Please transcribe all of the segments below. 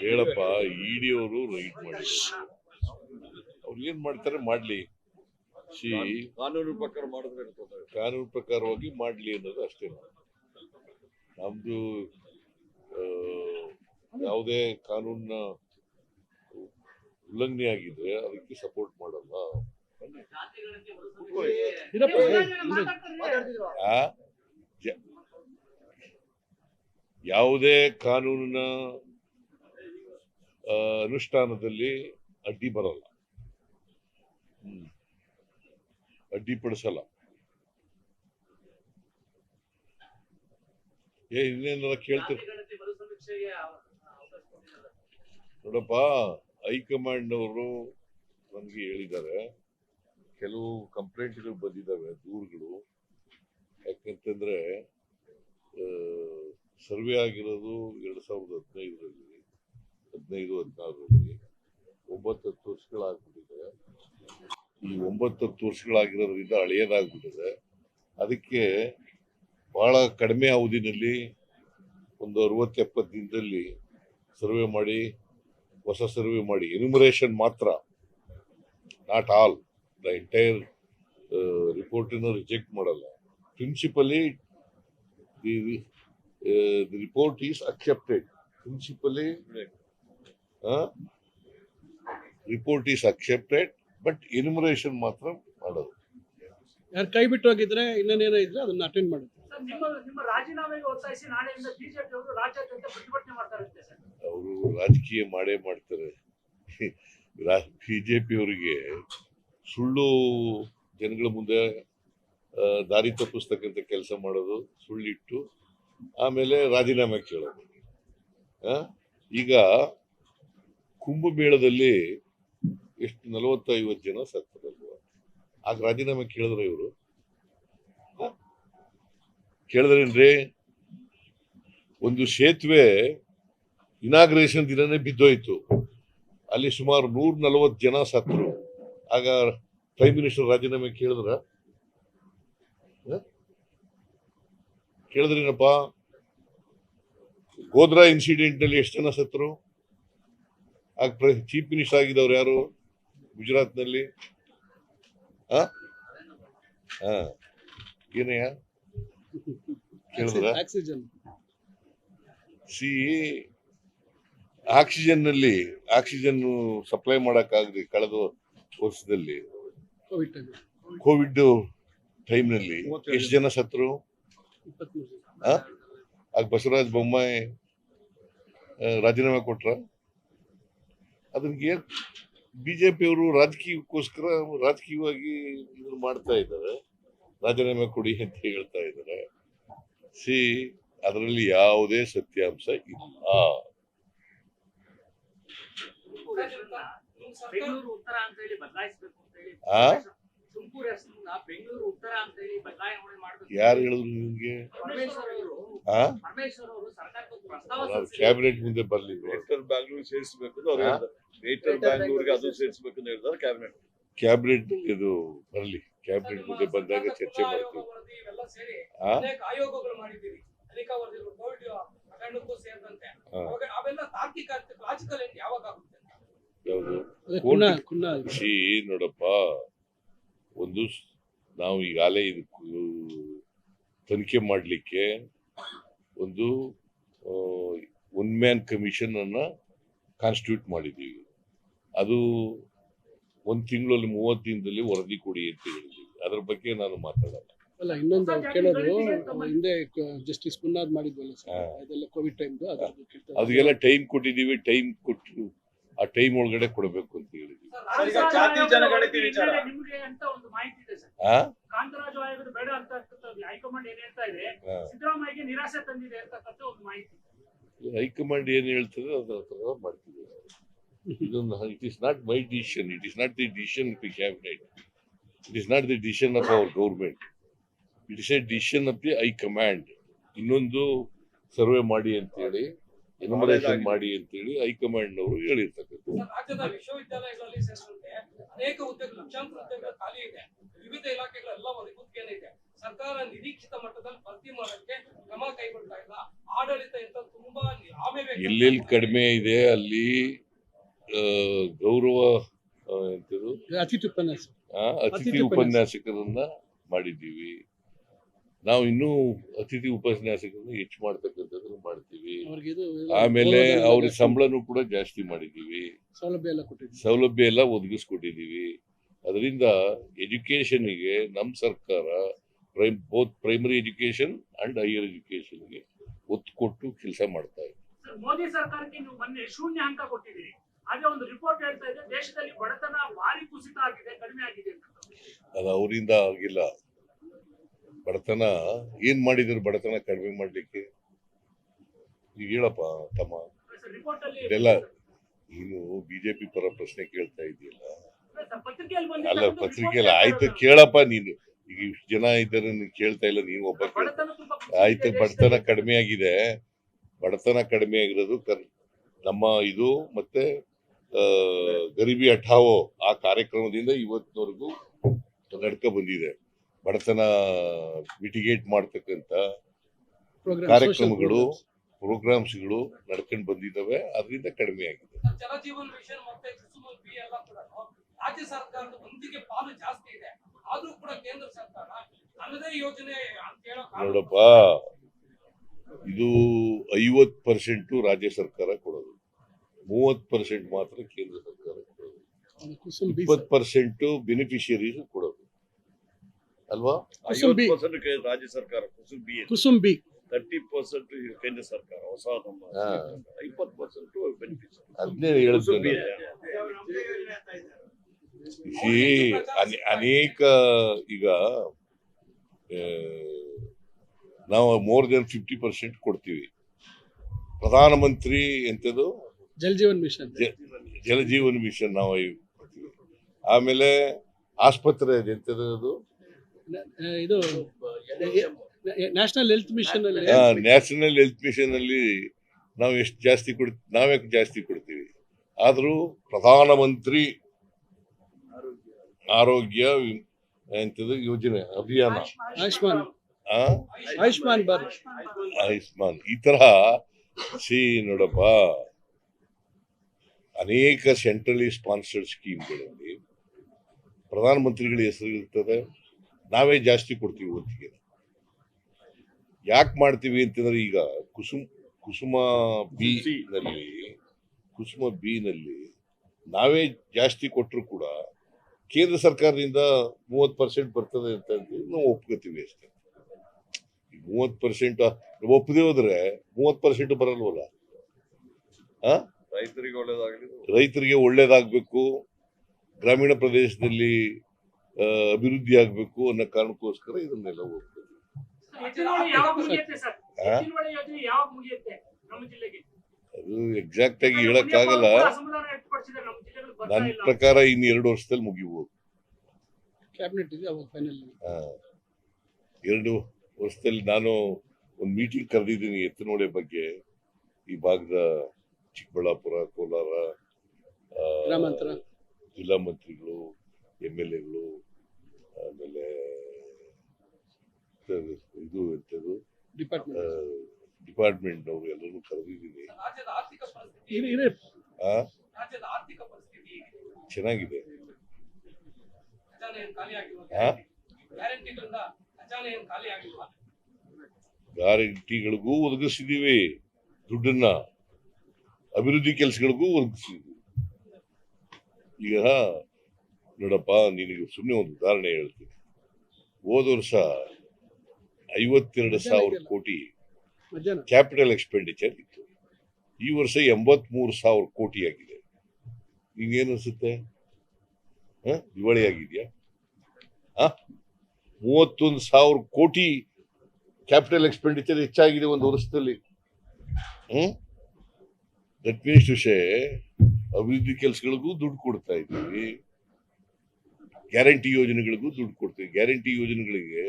ಕೇಳಪ್ಪ ಇಡಿಯವರು right ride ಮಾಡಿ. ಅವ್ರು ಏನ್ ಮಾಡ್ತಾರೆ ಮಾಡ್ಲಿ. ಸಿ ಕಾನೂನು ಪ್ರಕಾರ ಮಾಡಿದ್ರೆ ಕಾನೂನು ಪ್ರಕಾರವಾಗಿ ಮಾಡ್ಲಿ ಅನ್ನೋದು ಅಷ್ಟೇ ನಮ್ದು ಆ, ಯಾವುದೇ ಕಾನೂನ ಉಲ್ಲಂಘನೆ ಆಗಿದ್ರೆ ಅದಕ್ಕೆ ಸಪೋರ್ಟ್ ಮಾಡಲ್ಲ. ಆ? ಜ- ಯಾವುದೇ ಕಾನೂನಿನ ಅನುಷ್ಠಾನದಲ್ಲಿ ಅಡ್ಡಿ ಬರಲ್ಲ. ಅಡ್ಡಿಪಡಿಸಲ್ಲ ಏ, ಇನ್ನೇನಾರ ಕೇಳ್ತೀರ? ನೋಡಪ್ಪ ಹೈಕಮಾಂಡ್ ಅವರು ನಮ್ಗೆ ಹೇಳಿದ್ದಾರೆ, ಕೆಲವು ಕಂಪ್ಲೇಂಟ್ಗಳು ಬಂದಿದ್ದಾವೆ, ದೂರುಗಳು. ಯಾಕಂತಂದ್ರೆ ಸರ್ವೆ ಆಗಿರೋದು ಎರಡ್ ಸಾವಿರದ ಹದಿನೈದರಲ್ಲಿ. ಹದಿನೈದು ಹದಿನಾರರಲ್ಲಿ ಒಂಬತ್ತು ಹತ್ತು ವರ್ಷಗಳಾಗ್ಬಿಟ್ಟಿದೆ ಈ ಒಂಬತ್ತು ಹತ್ತು ವರ್ಷಗಳಾಗಿರೋದ್ರಿಂದ ಹಳೆಯದಾಗ್ಬಿಟ್ಟಿದೆ. ಅದಕ್ಕೆ ಬಹಳ ಕಡಿಮೆ ಅವಧಿನಲ್ಲಿ ಒಂದು ಅರವತ್ತು ಎಪ್ಪತ್ತು ದಿನದಲ್ಲಿ ಸರ್ವೆ ಮಾಡಿ, ಹೊಸ ಸರ್ವೆ ಮಾಡಿ ಎನ್ಯುಮರೇಷನ್ ಮಾತ್ರ ನಾಟ್ ಆಲ್ ದ ಎಂಟೈರ್ ರಿಪೋರ್ಟನ್ನು ರಿಜೆಕ್ಟ್ ಮಾಡಲ್ಲ. Principally the report is accepted principally report is accepted but enumeration ಮಾತ್ರ ಮಾಡೋದು. ಯಾರು ಕೈ ಬಿಟ್ಟು ಹೋಗಿದ್ರೆ ಇನ್ನೇನೇನೋ ಇದ್ರೆ ಅದನ್ನ ಅಟೆಂಡ್ ಮಾಡುತ್ತೆ ಅವರು ರಾಜಕೀಯ ಮಾಡೇ ಮಾಡ್ತಾರೆ. ಬಿಜೆಪಿ ಅವರಿಗೆ ಸುಳ್ಳು ಜನಗಳ ಮುಂದೆ ದಾರಿ ತಪ್ಪಿಸ್ತಕ್ಕಂಥ ಕೆಲಸ ಮಾಡೋದು ಸುಳ್ಳಿಟ್ಟು ಆಮೇಲೆ ರಾಜೀನಾಮೆ ಕೇಳೋದು? ಈಗ ಕುಂಭಮೇಳದಲ್ಲಿ ಎಷ್ಟು ನಲವತ್ತೈವತ್ತು ಜನ ಸತ್ತರಲ್ವ? ಆಗ ರಾಜೀನಾಮೆ ಕೇಳಿದ್ರೆ ಇವರು. ಕೇಳಿದ್ರೇನ್ರಿ? ಒಂದು ಸೇತುವೆ ಇನಾಗ್ರೇಷನ್ ದಿನನೇ ಬಿದ್ದೋಯ್ತು. ಅಲ್ಲಿ ಸುಮಾರು ನೂರ ನಲವತ್ತು ಜನ ಸತ್ತರು. ಆಗ ಪ್ರೈಮ್ ಮಿನಿಸ್ಟರ್ ರಾಜೀನಾಮೆ ಕೇಳಿದ್ರ? ಕೇಳಿದ್ರೇನಪ್ಪ? ಗೋದ್ರಾ ಇನ್ಸಿಡೆಂಟ್ನಲ್ಲಿ ಎಷ್ಟು ಜನ ಸತ್ರು ಆಗ ಚೀಫ್ ಮಿನಿಸ್ಟರ್ ಆಗಿದ್ದವ್ರು ಯಾರು? ಗುಜರಾತ್ನಲ್ಲಿ ಆ. ಏನಯ್ಯ ಕೇಳಿದ್ರ ಆಕ್ಸಿಜನ್. ಸಿ ಆಕ್ಸಿಜನ್ನಲ್ಲಿ ಆಕ್ಸಿಜನ್ ಸಪ್ಲೈ ಮಾಡೋಕ್ಕಾಗಲಿ ಕಳೆದ ವರ್ಷದಲ್ಲಿ ಕೋವಿಡ್ ಟೈಮ್ನಲ್ಲಿ ಎಷ್ಟು ಜನ ಸತ್ರು? ಆಗ ಬಸವರಾಜ ಬೊಮ್ಮಾಯಿ ರಾಜೀನಾಮೆ ಕೊಟ್ರ? ಅದಕ್ಕೆ ಬಿಜೆಪಿ ಅವರು ರಾಜಕೀಯಕ್ಕೋಸ್ಕರ ರಾಜಕೀಯವಾಗಿ ಇದನ್ನ ಮಾಡ್ತಾ ಇದ್ದಾರೆ. ರಾಜೀನಾಮೆ ಕೊಡಿ ಅಂತ ಹೇಳ್ತಾ ಇದ್ದಾರೆ. ಸಿ ಅದರಲ್ಲಿ ಯಾವುದೇ ಸತ್ಯಾಂಶ ಇಲ್ಲ. ಬೆಂಗಳೂರು ಉತ್ತರ ಅಂತ ಹೇಳಿ ಬದಲಾಯಿಸಬೇಕು ಅಂತ ಹೇಳಿ ಆ? ತುಮಕೂರು ಹೆಸರನ್ನ ಬೆಂಗಳೂರು ಉತ್ತರ ಅಂತ ಹೇಳಿ ಬದಲಾವಣೆ ಮಾಡಬೇಕು. ಯಾರು ಹೇಳಿದ್ರು ನಿಮ್ಗೆ? ಪರಮೇಶ್ವರ್ ಅವರು. ಆ? ಪರಮೇಶ್ವರ್ ಅವರು ಸರ್ಕಾರಕ್ಕೆ ಪ್ರಸ್ತಾವ ನಾವು ಕ್ಯಾಬಿನೆಟ್ ಮುಂದೆ ಬರ್ಲಿ ಗ್ರೇಟರ್ ಬ್ಯಾಂಗ್ಳೂರ್ ಸೇರಿಸಬೇಕು ಗ್ರೇಟರ್ ಬ್ಯಾಂಗ್ಳೂರ್ಗೆ ಅದು ಸೇರಿಸಬೇಕು. ಅಂತ ಹೇಳಿದ್ದಾರೆ ಕ್ಯಾಬಿನೆಟ್. ಕ್ಯಾಬಿನೆಟ್ ಇದು ಬರ್ಲಿ. ಕ್ಯಾಬಿನೆಟ್ ಮುಂದೆ ಬಂದಾಗ ಚರ್ಚೆ ಮಾಡ್ತೀವಿ. ನೋಡಪ್ಪ. ಒಂದು ಸ್- ನಾವು ಈಗಾಗಲೇ ಇದು ತನಿಖೆ ಮಾಡಲಿಕ್ಕೆ ಒಂದು ಒನ್ ಮ್ಯಾನ್ ಕಮಿಷನ್ ಅನ್ನ ಕಾನ್ಸ್ಟಿಟ್ಯೂಟ್ ಮಾಡಿದ್ದೀವಿ. ಅದು ಒಂದು ತಿಂಗಳಲ್ಲಿ ಮೂವತ್ತು ದಿನದಲ್ಲಿ ವರದಿ ಕೊಡಿ ಅಂತ ಹೇಳಿದ್ದೀವಿ. ಅದ್ರ ಬಗ್ಗೆ ನಾನು ಮಾತಾಡಲ್ಲ. ಅಲ್ಲ ಇನ್ನೊಂದು ಕೇಳೋದು ಹಿಂದೆ ಜಸ್ಟಿಸ್ ಕುನ್ನಾದ್ ಮಾಡಿದ್ವಲ್ಲ ಸರ್. ಅದೆಲ್ಲ ಕೋವಿಡ್ ಅದ್ರ ಅದಕ್ಕೆಲ್ಲ ಟೈಮ್ ಕೊಟ್ಟಿದ್ದೀವಿ ಟೈಮ್ ಕೊಟ್ಟು ಆ ಟೈಮ್ ಒಳಗಡೆ ಕೊಡಬೇಕು ಅಂತ ಹೇಳಿದ್ವಿ ಹೈಕಮಾಂಡ್ ಏನ್ ಹೇಳ್ತದೆ ಅದರ ಪ್ರಕಾರ ಮಾಡ್ತೀವಿ ಇದೊಂದು it is not my decision it is not the decision of the cabinet it is not the decision of our government it is a decision of the high command ಇನ್ನೊಂದು ಸರ್ವೆ ಮಾಡಿ ಅಂತೇಳಿ enumeration ಮಾಡಿ ಅಂತೇಳಿ high command ಅವರು ಹೇಳಿರ್ತಕ್ಕಂಥ ರಾಜ್ಯದ ವಿಶ್ವವಿದ್ಯಾಲಯಗಳಲ್ಲಿ ಸೇರಿದಂತೆ ಅನೇಕ ಉದ್ಯೋಗ ಲಕ್ಷಾಂತರ ಉದ್ಯೋಗ ಖಾಲಿ ಇದೆ. ವಿವಿಧ ಇಲಾಖೆಗಳೆಲ್ಲ ಒದಗುತ್ತಿಗೆ ಇದೆ. ಸರ್ಕಾರ ನಿರೀಕ್ಷಿತ ಮಟ್ಟದಲ್ಲಿ ಭರ್ತಿ ಮಾಡೋಕ್ಕೆ ಕ್ರಮ ಕೈಗೊಳ್ತಾ ಇಲ್ಲ. ಆಡಳಿತ ಅಂತ ತುಂಬಾ ಎಲ್ಲೆಲ್ಲಿ ಕಡಿಮೆ ಇದೆ ಅಲ್ಲಿ ಗೌರವ ಎಂತದು? ಅತಿಥಿ ಉಪನ್ಯಾಸ. ಆ, ಅತಿಥಿ ಅತಿಥಿ ಉಪನ್ಯಾಸಕರನ್ನ ಮಾಡಿದ್ದೀವಿ. ನಾವು ಇನ್ನೂ ಅತಿಥಿ ಉಪನ್ಯಾಸಿಕರು ಹೆಚ್ಚು ಮಾಡ್ತಕ್ಕಂಥದ್ದು ಮಾಡ್ತೀವಿ. ಆಮೇಲೆ ಅವ್ರ ಸಂಬಳನೂ ಕೂಡ ಜಾಸ್ತಿ ಮಾಡಿದ್ದೀವಿ. ಸೌಲಭ್ಯ ಎಲ್ಲ ಕೊಟ್ಟಿದ್ದೀವಿ. ಸೌಲಭ್ಯ ಎಲ್ಲ ಒದಗಿಸ್ಕೊಟ್ಟಿದ್ದೀವಿ. ಅದರಿಂದ ಎಜುಕೇಶನ್ಗೆ ನಮ್ಮ ಸರ್ಕಾರ prime both primary education and higher ಎಜುಕೇಶನ್ಗೆ ಒತ್ತು ಕೊಟ್ಟು ಕೆಲಸ ಮಾಡ್ತಾ ಇದೆ. ಸರ್, ಮೋದಿ ಸರ್ಕಾರಕ್ಕೆ ನೀವು ಮೊನ್ನೆ ಶೂನ್ಯ ಅಂಕ ಕೊಟ್ಟಿದ್ದೀರಿ. ಅದೇ ಒಂದು ರಿಪೋರ್ಟ್ ಹೇಳ್ತಾ ಇದೆ ದೇಶದಲ್ಲಿ ಬಡತನ ಭಾರಿ ಕುಸಿತ ಆಗಿದೆ ಕಡಿಮೆ ಆಗಿದೆ ಅದು ಅವರಿಂದ ಆಗಿಲ್ಲ. ಬಡತನ, ಏನ್ ಮಾಡಿದ್ರು ಬಡತನ ಕಡಿಮೆ ಮಾಡ್ಲಿಕ್ಕೆ? ಈಗ ಹೇಳಪ್ಪ, ತಮ್ಮ. ಇದೆಲ್ಲ ನೀನು ಬಿಜೆಪಿ ಪರ ಪ್ರಶ್ನೆ ಕೇಳ್ತಾ ಇದೆಯಲ್ಲ? ಅಲ್ಲ, ಪತ್ರಿಕೆಯಲ್ಲಿ ಆಯ್ತು ಕೇಳಪ್ಪ ನೀನು. ಈಗ ಇಷ್ಟು ಜನ ಇದ್ದಾರೆ ಕೇಳ್ತಾ ಇಲ್ಲ, ನೀನು ಒಬ್ಬ ಆಯ್ತು, ಬಡತನ. ಕಡಿಮೆ ಆಗಿದೆ. ಬಡತನ ಕಡಿಮೆ ಆಗಿರೋದು ನಮ್ಮ ಇದು ಮತ್ತೆ ಗರಿಬಿ ಅಠಾವೋ ಆ ಕಾರ್ಯಕ್ರಮದಿಂದ ಇವತ್ತಿನವರೆಗೂ ನಡ್ಕ ಬಂದಿದೆ. ಬಡತನ ಮಿಟಿಗೇಟ್ ಮಾಡ್ತಕ್ಕಂಥ ಕಾರ್ಯಕ್ರಮಗಳು. ಪ್ರೋಗ್ರಾಮ್ಸ್ಗಳು ನಡ್ಕೊಂಡು ಬಂದಿದ್ದಾವೆ. ಅದರಿಂದ ಕಡಿಮೆ ಆಗಿದೆ. ಜಲಜೀವನ್ ಮಿಷನ್ ಮತ್ತೆ ಕುಸುಮಲ್ ಕೂಡ ರಾಜ್ಯ ಸರ್ಕಾರದ ಒಂದಿಗೆ ಪಾಲು ಜಾಸ್ತಿ ಇದೆ. ಆದ್ರೂ ಕೂಡ ಕೇಂದ್ರ ಸರ್ಕಾರ ನನ್ನದೇ ಯೋಜನೆ ಅಂತ ಹೇಳೋ ಕಾರಣ- ನೋಡಪ್ಪ ಇದು ಐವತ್ ಪರ್ಸೆಂಟ್ ರಾಜ್ಯ ಸರ್ಕಾರ ಕೊಡೋದು. ಮೂವತ್ತು ಪರ್ಸೆಂಟ್ ಮಾತ್ರ ಕೇಂದ್ರ ಸರ್ಕಾರ ಕೊಡೋದು. ಇಪ್ಪತ್ತು ಪರ್ಸೆಂಟ್ ಬೆನಿಫಿಷಿಯರೀಸ್ ಕೊಡೋದು. ಅಲ್ವಾ? ರಾಜ್ಯ ಸರ್ಕಾರ ಕುಸುಂಬಿ ಕುಸುಂಬಿ ತರ್ಟಿ ಪರ್ಸೆಂಟ್ ಕೇಂದ್ರ ಸರ್ಕಾರ ಹೊಸ ನಮ್ಮ. ಇಪ್ಪತ್ತು ಪರ್ಸೆಂಟ್ ಬೆನಿಫಿಟ್ ಅದನ್ನೇ ಕುಸುಮ್ ಈ ಅನೆ- ಅನೇಕ ಈಗ ನಾವು ಮೋರ್ ದೆನ್ ಫಿಫ್ಟಿ ಪರ್ಸೆಂಟ್ ಕೊಡ್ತೀವಿ. ಪ್ರಧಾನಮಂತ್ರಿ ಎಂತದು? ಜಲ ಜೀವನ್ ಮಿಷನ್. ಜಲ ಜಲಜೀವನ್ ಮಿಷನ್ ನಾವು ಆಮೇಲೆ ಆಸ್ಪತ್ರೆ ಎಂಥದ್ದು ಇದು ನ್ಯಾಷನಲ್ ಹೆಲ್ತ್ ಮಿಷನ್ ಅಲ್ಲಿ ನ್ಯಾಷನಲ್ ಹೆಲ್ತ್ ಮಿಷನ್ ಅಲ್ಲಿ ನಾವು ಎಷ್ಟು ಜಾಸ್ತಿ ಕೊಡ್ ನಾವೇ ಜಾಸ್ತಿ ಕೊಡ್ತೀವಿ? ಆದರೂ ಪ್ರಧಾನಮಂತ್ರಿ ಆರೋಗ್ಯ ಎಂಥದ್ದು ಯೋಜನೆ ಅಭಿಯಾನ. ಆಯುಷ್ಮಾನ್. ಆ? ಆಯುಷ್ಮಾನ್ ಭಾರತ್. ಆಯುಷ್ಮಾನ್. ಈ ತರ ಸಿ ನೋಡಪ್ಪ. ಅನೇಕ ಸೆಂಟ್ರಲಿ ಸ್ಪಾನ್ಸರ್ಡ್ ಸ್ಕೀಮ್ಗಳಲ್ಲಿ ಪ್ರಧಾನಮಂತ್ರಿಗಳ ಹೆಸರು ಇರ್ತದೆ. ನಾವೇ ಜಾಸ್ತಿ ಕೊಡ್ತೀವಿ ಒತ್ತಿಗೆ ಯಾಕೆ ಮಾಡ್ತೀವಿ ಅಂತಂದ್ರೆ ಈಗ ಕುಸುಮ್ ಕುಸುಮ ಬಿ ನಲ್ಲಿ ಕುಸುಮ ಬಿ ನಲ್ಲಿ ನಾವೇ ಜಾಸ್ತಿ ಕೊಟ್ಟರು ಕೂಡ ಕೇಂದ್ರ ಸರ್ಕಾರದಿಂದ ಮೂವತ್ತು ಪರ್ಸೆಂಟ್ ಬರ್ತದೆ ಅಂತ ನಾವು ಒಪ್ಕೋತೀವಿ ಅಷ್ಟೇ. ಮೂವತ್ ಪರ್ಸೆಂಟ್ ಒಪ್ಪದೆ ಹೋದ್ರೆ ಮೂವತ್ತು ಪರ್ಸೆಂಟ್ ಬರಲ್ವಲ್ಲ? ಆ? ರೈತರಿಗೆ ಒಳ್ಳೇದಾಗಲಿ. ರೈತರಿಗೆ ಒಳ್ಳೇದಾಗಬೇಕು. ಗ್ರಾಮೀಣ ಪ್ರದೇಶದಲ್ಲಿ ಅಭಿವೃದ್ಧಿ ಆಗಬೇಕು ಅನ್ನೋ ಕಾರಣಕ್ಕೋಸ್ಕರ ಇದನ್ನೆಲ್ಲ ಹೋಗ್ತದೆ. ಎತ್ತಿನಹೊಳೆ ಯಾವಾಗ ಮುಗಿಯುತ್ತೆ ಸರ್? ಆ? ಎತ್ತಿನಹೊಳೆ ಮುಗಿಯುತ್ತೆ ನಮ್ಮ ಜಿಲ್ಲೆಗೆ? ಅದು ಎಕ್ಸಾಕ್ಟ್ ಆಗಿ ಹೇಳಕ್ಕಾಗಲ್ಲ ನನ್ನ ಪ್ರಕಾರ ಇನ್ನು ಎರಡು ವರ್ಷದಲ್ಲಿ ಮುಗಿಬೋದು. ಕ್ಯಾಬಿನೆಟ್ ಇದೆ ಅವಾಗ ಫೈನಲ್ ಆ, ಎರಡು ವರ್ಷದಲ್ಲಿ ನಾನು ಒಂದು ಮೀಟಿಂಗ್ ಕರೆದಿದ್ದೀನಿ ಎತ್ತನೋಡೆ ಬಗ್ಗೆ. ಈ ಭಾಗದ ಚಿಕ್ಕಬಳ್ಳಾಪುರ ಕೋಲಾರ ಆ, ಗ್ರಾಮಾಂತರ. ಜಿಲ್ಲಾ ಮಂತ್ರಿಗಳು ಎಂ ಎಲ್ ಎಗಳು ಆಮೇಲೆ ಇದು ಎಂಥದ್ದು ಡಿಪಾರ್ಟ್ಮೆಂಟ್ ಡಿಪಾರ್ಟ್ಮೆಂಟ್ ಅವರು ಎಲ್ಲರೂ ಕರೆದಿದ್ದೀನಿ. ರಾಜ್ಯದ ಆರ್ಥಿಕ ಪರಿಸ್ಥಿತಿ ಇದೆ ಆ? ರಾಜ್ಯದ ಆರ್ಥಿಕ ಪರಿಸ್ಥಿತಿ ಹೇಗಿದೆ? ಚೆನ್ನಾಗಿದೆ. ಗ್ಯಾರಂಟಿಗಳಿಗೂ ಒದಗಿಸಿದ್ದೀವಿ. ದುಡ್ಡನ್ನ ಅಭಿವೃದ್ಧಿ ಕೆಲಸಗಳಿಗೂ ಒದಗಿಸಿದ್ವಿ ಈಗ ನೋಡಪ್ಪ ನಿನಗೆ ಸುಮ್ಮನೆ ಒಂದು ಉದಾಹರಣೆ ಹೇಳ್ತೀನಿ ಹೋದ ವರ್ಷ ಐವತ್ತೆರಡು ಸಾವಿರ ಕೋಟಿ ಕ್ಯಾಪಿಟಲ್ ಎಕ್ಸ್ಪೆಂಡಿಚರ್ ಇತ್ತು. ಈ ವರ್ಷ ಎಂಬತ್ಮೂರು ಸಾವಿರ ಕೋಟಿ ಆಗಿದೆ. ನಿಂಗೇನು ಅನ್ಸುತ್ತೆ? ಹ? ದಿವಾಳಿ ಆಗಿದೆಯಾ? ಮೂವತ್ತೊಂದು ಸಾವಿರ ಕೋಟಿ ಕ್ಯಾಪಿಟಲ್ ಎಕ್ಸ್ಪೆಂಡಿಚರ್ ಹೆಚ್ಚಾಗಿದೆ ಒಂದು ವರ್ಷದಲ್ಲಿ. ಹ್ಮ್ ದಟ್ ಮೀನ್ಸ್ ವಿಷಯ ಅಭಿವೃದ್ಧಿ ಕೆಲಸಗಳಿಗೂ ದುಡ್ಡು ಕೊಡ್ತಾ ಇದ್ದೀವಿ. ಗ್ಯಾರಂಟಿ ಯೋಜನೆಗಳಿಗೂ ದುಡ್ಡು ಕೊಡ್ತೀವಿ. ಗ್ಯಾರಂಟಿ ಯೋಜನೆಗಳಿಗೆ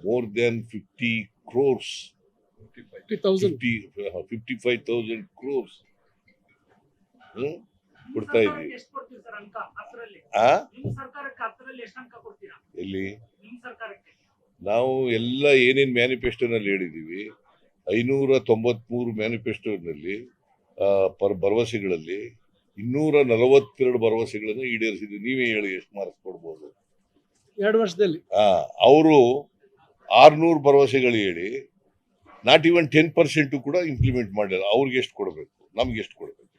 more than fifty crores. Fifty fifty five thousand crores ಕೊಡ್ತಾ ಇದ್ದೀವಿ. ಎಲ್ಲಿ? ನಾವು ಎಲ್ಲ ಏನೇನು ಮ್ಯಾನಿಫೆಸ್ಟೋನಲ್ಲಿ ಹೇಳಿದೀವಿ ಐನೂರ ತೊಂಬತ್ಮೂರು ಮ್ಯಾನಿಫೆಸ್ಟೋನಲ್ಲಿ ಪರ್ ಭರವಸೆಗಳಲ್ಲಿ ಇನ್ನೂರ ನಲವತ್ತೆರಡು ಭರವಸೆಗಳನ್ನು ಈಡೇರಿಸಿದ್ವಿ ನೀವೇ ಹೇಳಿ ಎಷ್ಟು ಮಾರ್ಕ್ಸ್ ಕೊಡ್ಬೋದು. ಎರಡು ವರ್ಷದಲ್ಲಿ. ಅವರು ಆರ್ನೂರು ಭರವಸೆಗಳು ಹೇಳಿ ನಾಟ್ ಇವನ್ ಟೆನ್ ಪರ್ಸೆಂಟು ಕೂಡ ಇಂಪ್ಲಿಮೆಂಟ್ ಮಾಡಿಲ್ಲ ಅವ್ರಿಗೆ ಎಷ್ಟು ಕೊಡಬೇಕು? ನಮ್ಗೆ ಎಷ್ಟು ಕೊಡಬೇಕು?